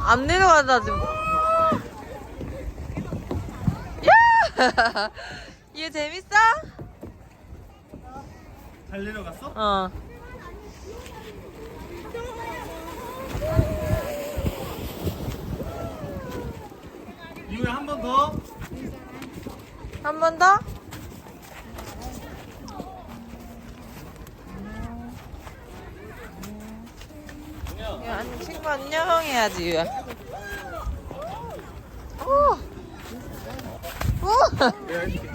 안 내려간다 지금. 야! 얘 재밌어? 잘 내려갔어? 어. 이후에 한 번 더. 한 번 더? 야, 아니, 친구 안녕 해야지, 유야. 오! 오! 내가 해줄게.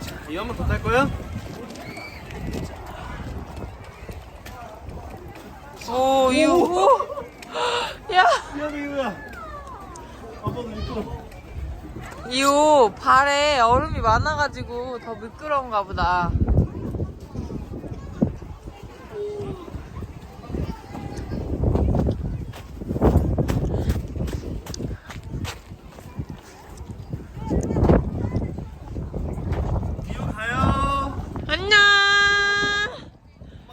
자, 이거 한번 더탈 거야? 오, 이유. 오! 야! 미안해 이거야. 아빠도 미끄러. 이유 발에 얼음이 많아가지고 더 미끄러운가 보다. 이거 가요. 안녕!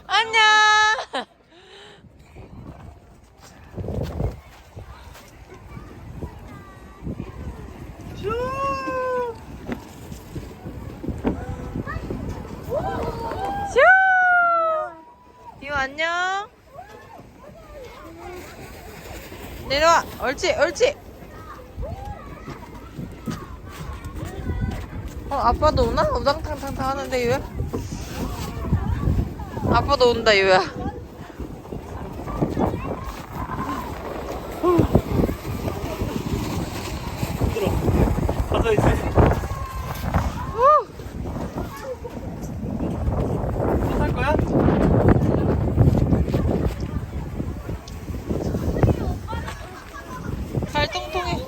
안녕! 슈. 슈! 이유 안녕! 내려와! 옳지, 옳지! 어, 아빠도 오나? 우당탕탕탕 하는데, 유야? 아빠도 온다, 유야. 잘 통통 해.